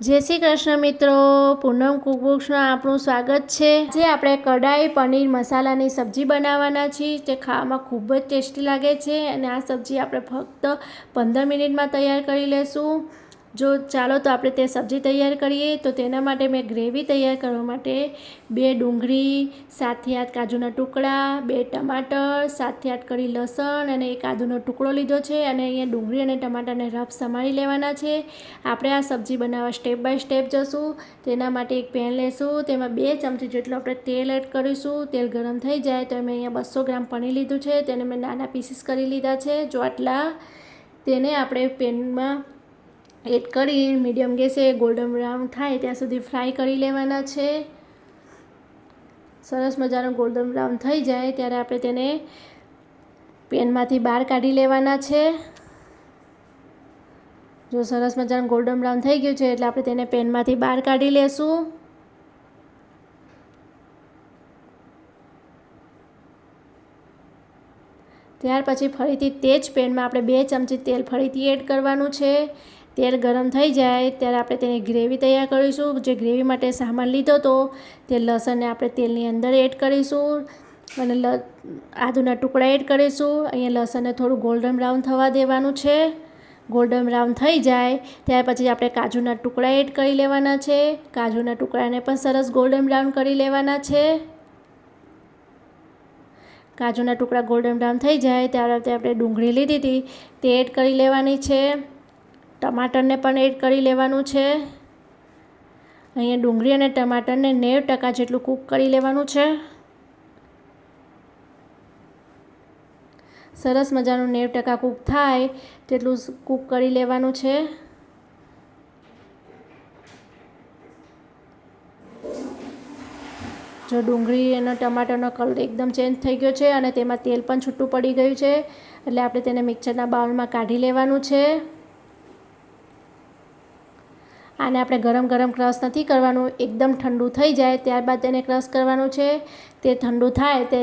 જય શ્રી કૃષ્ણ મિત્રો, પૂનમ કુકબુક્સમાં આપણું સ્વાગત છે. જે આપણે કઢાઈ પનીર મસાલાની સબ્જી બનાવવાના છીએ તે ખાવામાં ખૂબ જ ટેસ્ટી લાગે છે. અને આ સબ્જી આપણે ફક્ત પંદર મિનિટમાં તૈયાર કરી લેશું. જો ચાલો તો આપણે તે સબ્જી તૈયાર કરીએ, તો તેના માટે મેં ગ્રેવી તૈયાર કરવા માટે બે ડુંગળી, સાતથી આઠ કાજુના ટુકડા, બે ટમાટર, સાતથી આઠ કરી લસણ અને એક આદુનો ટુકડો લીધો છે અને અહીંયા ડુંગળી અને ટમાટરને રફ સમારી લેવાના છે. આપણે આ સબ્જી બનાવવા સ્ટેપ બાય સ્ટેપ જશું. તેના માટે એક પેન લેશું. તેમાં બે ચમચી જેટલું આપણે તેલ એડ કરીશું. તેલ ગરમ થઈ જાય તો મેં અહીંયા બસો ગ્રામ પનીર લીધું છે. તેને મેં નાના પીસીસ કરી લીધા છે. જો આટલા તેને આપણે પેનમાં એડ કરી, મીડિયમ ગેસે ગોલ્ડન બ્રાઉન થાય ત્યાં સુધી ફ્રાય કરી લેવાના છે. સરસ મજાનો ગોલ્ડન બ્રાઉન થઈ જાય ત્યારે આપણે તેને પેનમાંથી બહાર કાઢી લેવાના છે. જો સરસ મજાનું ગોલ્ડન બ્રાઉન થઈ ગયું છે એટલે આપણે તેને પેનમાંથી બહાર કાઢી લેશું. ત્યાર પછી ફરીથી તે જ પેનમાં આપણે બે ચમચી તેલ ફરીથી એડ કરવાનું છે. તેલ ગરમ થઈ જાય, ત્યારે આપણે તેની ગ્રેવી તૈયાર કરીશું. જે ગ્રેવી માટે સામાન લીધો હતો તે લસણને આપણે તેલની અંદર એડ કરીશું અને લ, આદુના ટુકડા એડ કરીશું. અહીંયા લસણને થોડું ગોલ્ડન બ્રાઉન થવા દેવાનું છે. ગોલ્ડન બ્રાઉન થઈ જાય, ત્યાર પછી આપણે કાજુના ટુકડા એડ કરી લેવાના છે. કાજુના ટુકડાને પણ સરસ ગોલ્ડન બ્રાઉન કરી લેવાના છે. કાજુના ટુકડા ગોલ્ડન બ્રાઉન થઈ જાય, ત્યારે આપણે ડુંગળી લીધી હતી, તે એડ કરી લેવાની છે. ટમાટરને પણ એડ કરી લેવાનું છે. અહીંયા ડુંગળી અને ટમાટરને નેવ ટકા જેટલું કૂક કરી લેવાનું છે. સરસ મજાનું નેવ ટકા કૂક થાય તેટલું કૂક કરી લેવાનું છે. જો ડુંગળી અને ટમાટરનો કલર એકદમ ચેન્જ થઈ ગયો છે અને તેમાં તેલ પણ છૂટું પડી ગયું છે, એટલે આપણે તેને મિક્સરના બાઉલમાં કાઢી લેવાનું છે. આને આપણે ગરમ ગરમ ક્રશ નથી કરવાનું. એકદમ ઠંડુ થઈ જાય ત્યારબાદ તેને ક્રશ કરવાનું છે. તે ઠંડુ થાય તે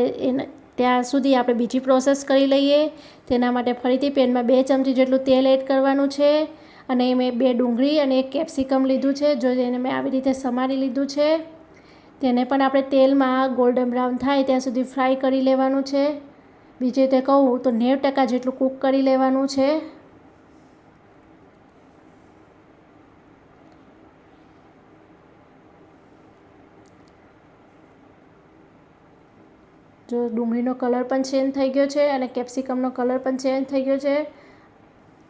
ત્યાં સુધી આપણે બીજી પ્રોસેસ કરી લઈએ. તેના માટે ફરીથી પેનમાં બે ચમચી જેટલું તેલ એડ કરવાનું છે. અને મેં બે ડુંગળી અને એક કેપ્સિકમ લીધું છે, જો એને મેં આવી રીતે સમારી લીધું છે. તેને પણ આપણે તેલમાં ગોલ્ડન બ્રાઉન થાય ત્યાં સુધી ફ્રાય કરી લેવાનું છે. બીજે તે કહું તો નેવ ટકા જેટલું કૂક કરી લેવાનું છે. જો ડુંગળીનો કલર પણ ચેન્જ થઈ ગયો છે અને કેપ્સિકમનો કલર પણ ચેન્જ થઈ ગયો છે.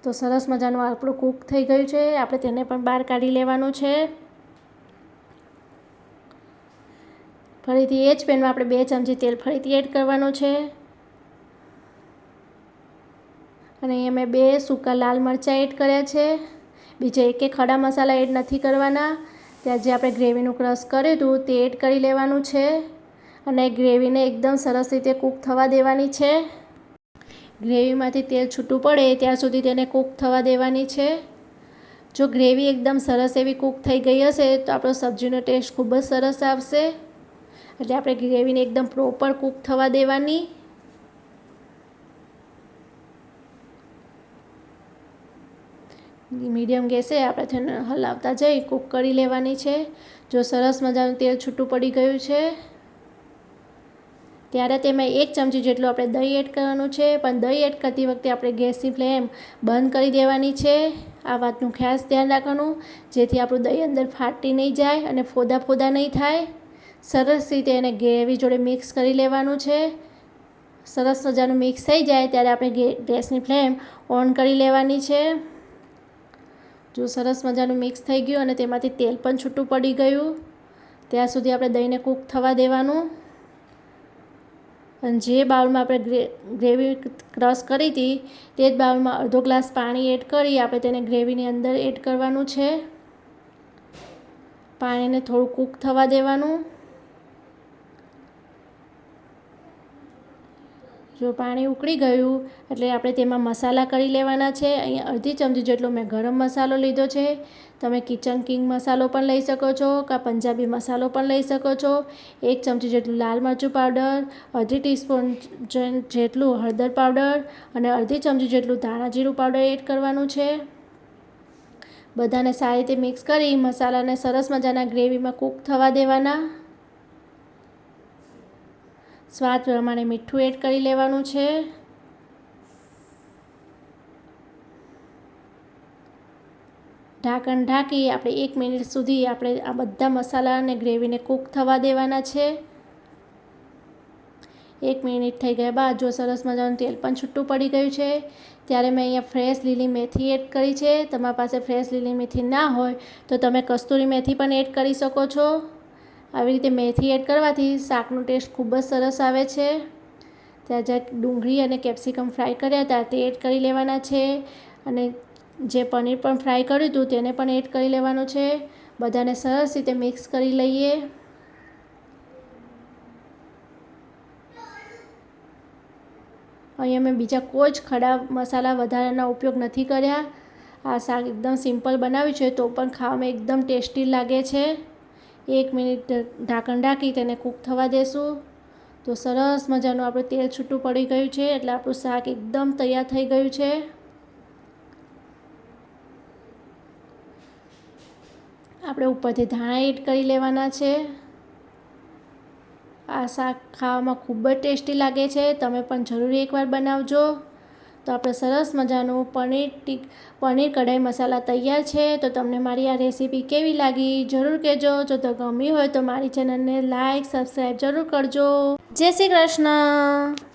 તો સરસ મજાનું આપણું કૂક થઈ ગયું છે. આપણે તેને પણ બહાર કાઢી લેવાનું છે. ફરીથી એ જ પેનમાં આપણે બે ચમચી તેલ ફરીથી એડ કરવાનું છે. અને અહીંયા મેં બે સૂકા લાલ મરચાં એડ કર્યા છે. બીજા એક ખડા મસાલા એડ નથી કરવાના. ત્યાં જે આપણે ગ્રેવીનું ક્રશ કર્યું હતું તે એડ કરી લેવાનું છે. અને ગ્રેવીને એકદમ સરસ રીતે કૂક થવા દેવાની છે. ગ્રેવીમાંથી તેલ છૂટું પડે ત્યાં સુધી તેને કૂક થવા દેવાની છે. જો ગ્રેવી એકદમ સરસ એવી કૂક થઈ ગઈ હશે, તો આપણો સબ્જીનો ટેસ્ટ ખૂબ જ સરસ આવશે. એટલે આપણે ગ્રેવીને એકદમ પ્રોપર કૂક થવા દેવાની. મીડિયમ ગેસે આપણે તેને હલાવતા જઈ કૂક કરી લેવાની છે. જો સરસ મજાનું તેલ છૂટું પડી ગયું છે. ત્યારે તેમાં એક ચમચી જેટલું આપણે દહીં એડ કરવાનું છે, પણ દહીં એડ કરતી વખતે આપણે ગેસની ફ્લેમ બંધ કરી દેવાની છે. આ વાતનું ખાસ ધ્યાન રાખવાનું, જેથી આપણું દહીં અંદર ફાટી નહીં જાય અને ફોદા ફોદા નહીં થાય. સરસ રીતે એને ગ્રેવી જોડે મિક્સ કરી લેવાનું છે. સરસ મજાનું મિક્સ થઈ જાય ત્યારે આપણે ગેસની ફ્લેમ ઓન કરી લેવાની છે. જો સરસ મજાનું મિક્સ થઈ ગયું અને તેમાંથી તેલ પણ છૂટું પડી ગયું, ત્યાં સુધી આપણે દહીંને કૂક થવા દેવાનું. અને જે બાઉલમાં આપણે ગ્રેવી ક્રશ કરી હતી, તે જ બાઉલમાં અડધો ગ્લાસ પાણી એડ કરી, આપણે તેને ગ્રેવીની અંદર એડ કરવાનું છે. પાણીને થોડું કૂક થવા દેવાનું. જો પાણી ઉકળી ગયું, એટલે આપણે તેમાં મસાલા કરી લેવાના છે. અહીંયા અડધી ચમચી જેટલો મેં ગરમ મસાલો લીધો છે. તમે કિચન કિંગ મસાલો પણ લઈ શકો છો, કાં પંજાબી મસાલો પણ લઈ શકો છો. એક ચમચી જેટલું લાલ મરચું પાવડર, અડધી ટીસ્પૂન જેટલું હળદર પાવડર અને અડધી ચમચી જેટલું ધાણા જીરું પાવડર એડ કરવાનું છે. બધાને સારી રીતે મિક્સ કરી મસાલાને સરસ મજાના ગ્રેવીમાં કૂક થવા દેવાના. સ્વાદ પ્રમાણે મીઠું એડ કરી લેવાનું છે. ઢાંકણ ઢાંકી આપણે એક મિનિટ સુધી આપણે આ બધા મસાલા અને ગ્રેવીને કૂક થવા દેવાના છે. એક મિનિટ થઈ ગયા બાદ જો સરસ મજાનું તેલ પણ છૂટું પડી ગયું છે, ત્યારે મેં અહીંયા ફ્રેશ લીલી મેથી એડ કરી છે. તમારા પાસે ફ્રેશ લીલી મેથી ના હોય તો તમે કસ્તુરી મેથી પણ એડ કરી શકો છો. આવી રીતે મેથી એડ કરવાથી શાકનો ટેસ્ટ ખૂબ જ સરસ આવે છે. ત્યાં જ્યાં ડુંગળી અને કેપ્સિકમ ફ્રાય કર્યા હતા તે એડ કરી લેવાના છે અને જે પનીર પણ ફ્રાય કર્યું હતું તેને પણ એડ કરી લેવાનું છે. બધાને સરસ રીતે મિક્સ કરી લઈએ. અહીંયા મેં બીજા કોઈ જ ખડા મસાલા વધારાના ઉપયોગ નથી કર્યા. આ શાક એકદમ સિમ્પલ બનાવ્યું છે તો પણ ખાવામાં એકદમ ટેસ્ટી લાગે છે. એક મિનિટ ઢાંકણ ઢાંકી તેને કૂક થવા દેશું. તો સરસ મજાનું આપણું તેલ છૂટું પડી ગયું છે, એટલે આપણું શાક એકદમ તૈયાર થઈ ગયું છે. આપણે ઉપરથી ધાણા એડ કરી લેવાના છે. આ શાક ખાવામાં ખૂબ જ ટેસ્ટી લાગે છે, તમે પણ જરૂરી એકવાર બનાવજો. તો આપણે સરસ મજાનું પનીર ટીક, પનીર કઢાઈ મસાલા તૈયાર છે. તો તમને મારી આ રેસીપી કેવી લાગી જરૂર કહેજો. જો તો ગમી હોય તો મારી ચેનલને લાઈક, સબસ્ક્રાઈબ જરૂર કરજો. જય શ્રી કૃષ્ણ.